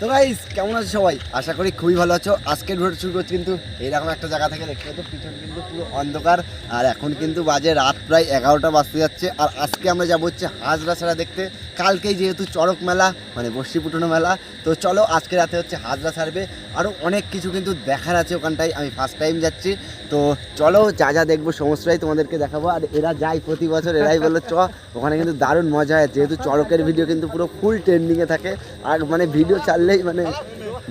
তো গাইস কেমন আছো সবাই? আশা করি খুবই ভালো আছো। আজকের ভিডিও শুরু করছি কিন্তু এইরকম একটা জায়গা থেকে দেখতে তো পিছন কিন্তু পুরো অন্ধকার। আর এখন কিন্তু বাজে রাত প্রায় এগারোটা বাজতে যাচ্ছে। আর আজকে আমরা যাব হচ্ছে হাজরা ছাড়া দেখতে। কালকেই যেহেতু চড়ক মেলা মানে বর্ষি পুটনো মেলা, তো চলো আজকে রাতে হচ্ছে হাজরা ছাড়বে। আরও অনেক কিছু কিন্তু দেখার আছে ওখানটায়, আমি ফার্স্ট টাইম যাচ্ছি। তো চলো যা যা দেখব সমস্তটাই তোমাদেরকে দেখাবো। আর এরা যায় প্রতি বছর, এরাই বলল চ, ওখানে কিন্তু দারুণ মজা হয়। যেহেতু চড়কের ভিডিও কিন্তু পুরো ফুল ট্রেন্ডিংয়ে থাকে। আর মানে ভিডিও চাললেই মানে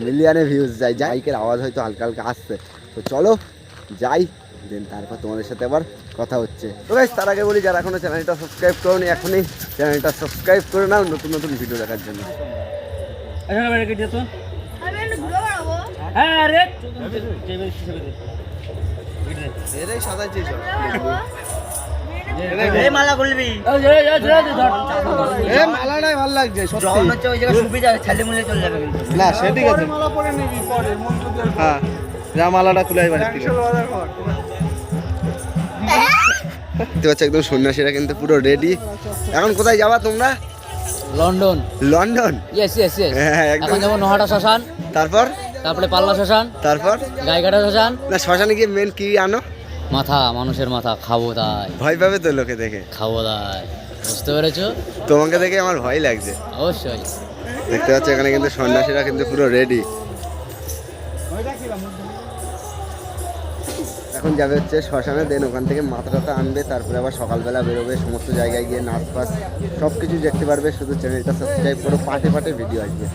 মিলিয়নে ভিউজ যায়। বাইকের আওয়াজ হয়তো হালকা হালকা আসছে। তো চলো যাই দেন তারপর তোমাদের সাথে আবার কথা হচ্ছে। তো গাইস তার আগে বলি যারা এখনও চ্যানেলটা সাবস্ক্রাইব করোনি এখনই চ্যানেলটা সাবস্ক্রাইব করে নাও নতুন নতুন ভিডিও দেখার জন্য। বেড়ে বেড়াবো হ্যাঁ রে এরাই সাজাইছে মালা করবি এ মালাটাই ভালো লাগছে যখন হচ্ছে ওই জায়গায় সুবিধা ছেলে মুলে চলে যাবে কিন্তু। না সে ঠিক আছে হ্যাঁ যা মালাটা খুলে এবার দেখতে পাচ্ছ একদম সন্ন্যাসীরা কিন্তু পুরো রেডি এখন কোথায় যাবা তোমরা? London. London? Yes yes yes এখন যেমন নোহাটা শ্মশান। তারপর? তারপরে পাল্লা শ্মশান। তারপর? গাইঘাটা শ্মশান। না শ্মশানে গিয়ে মেন কি আনো? মাথা মানুষের মাথা খাব তাই। ভয় পাবে তো লোকে দেখে। খাব তাই। বুঝতে পেরেছ? তোমাকে দেখে আমার ভয় লাগছে। অবশ্যই। দেখতে পাচ্ছ এখানে কিন্তু সন্ন্যাসীরা কিন্তু পুরো রেডি এখন যাবে হচ্ছে শ্মশানে দেন ওখান থেকে মাথাটা আনবে, তারপরে আবার সকালবেলা বেরোবে, সমস্ত জায়গায় গিয়ে নাচ ফাচ সব কিছু দেখতে পারবে, শুধু চ্যানেলটা সাবস্ক্রাইব করো পাটে পাটে ভিডিও আসবে।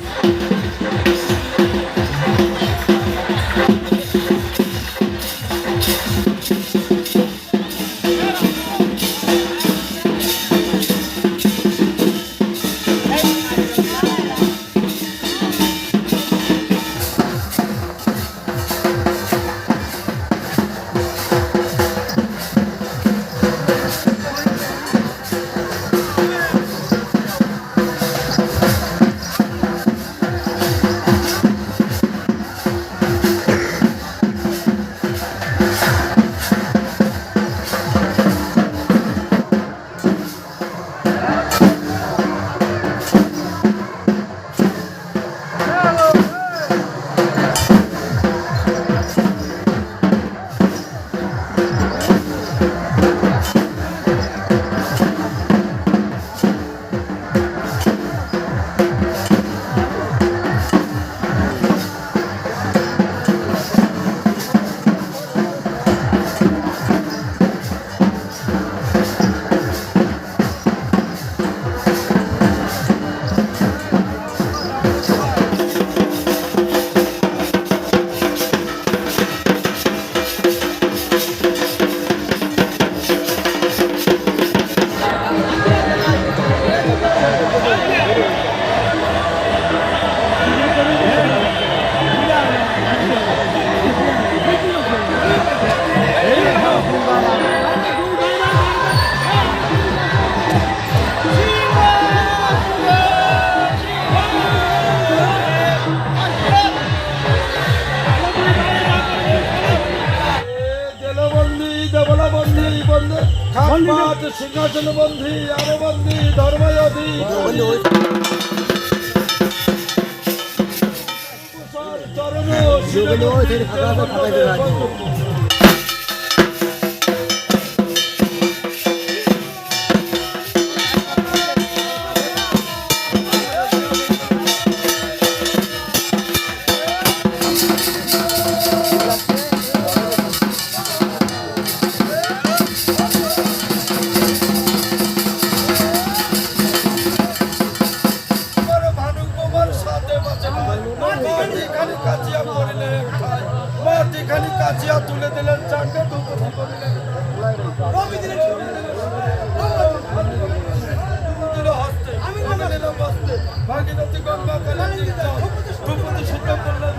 খাট সিংহাসন বন্ধী আরও বন্ধী ধর্ময়দী। চরণ মাটি খানি কাচিয়া পড়িলেন ঠাই মাটি খানি কাচিয়া তুলে দিলেন, চাঙ্গে ধুপতি করিলেন ভাগীরথী গঙ্গা কালী শুদ্ধ করলেন।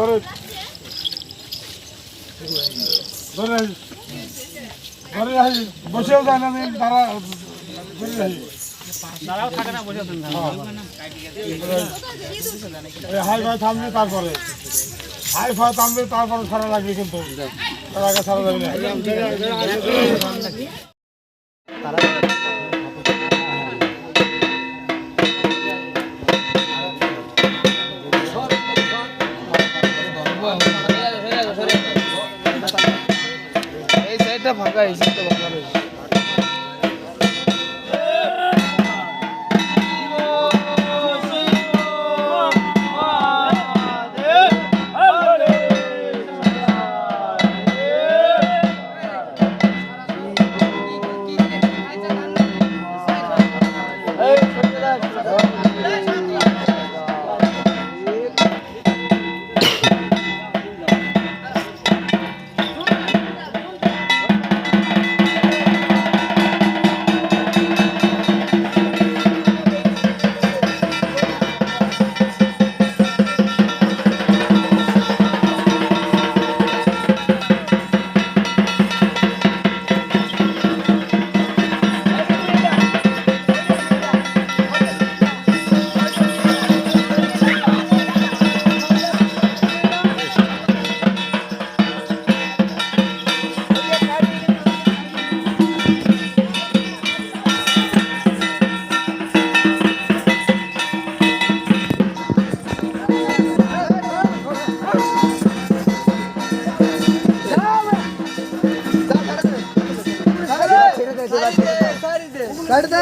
ধরে ধরে। ধরে রাখি। বসেও যায় না দাঁড়া ধরে রাখি। এই হাই ফাই থামবে তারপরে হাই ফাই থামবে তারপরে ছাড়া লাগবে কিন্তু তার আগে ছাড়া যাবে না 진짜 반가워요, 진짜. আরে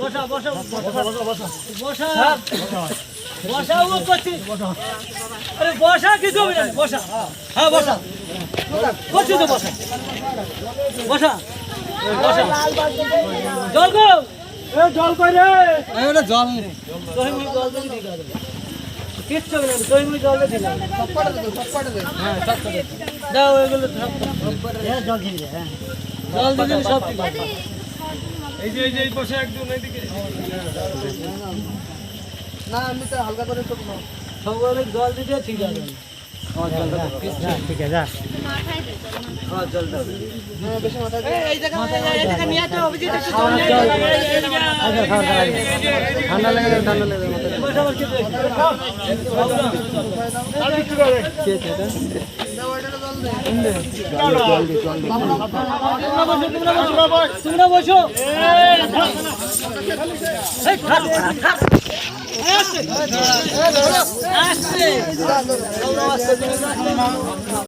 বসা বসা। বসা বসা। হ্যাঁ বসা। করছি তো বসা। বসা। বসা। জল গো। এ জল কই রে? এটা জল তৈমু জল দিয়ে কিচ্ছু না তৈমু জল দিয়ে হ্যাঁ সব করে। দাও এগুলো সব হ্যাঁ জল দিয়ে হ্যাঁ। জল দিয়ে সব ঠিক আছে এই যে এই যে এই বসে একজন এইদিকে। সবাই জল দিতে ঠিক আছে ঠিক আছে ঠান্ডা লেগে যাবে ঠান্ডা লেগে তোমরা বসো এই,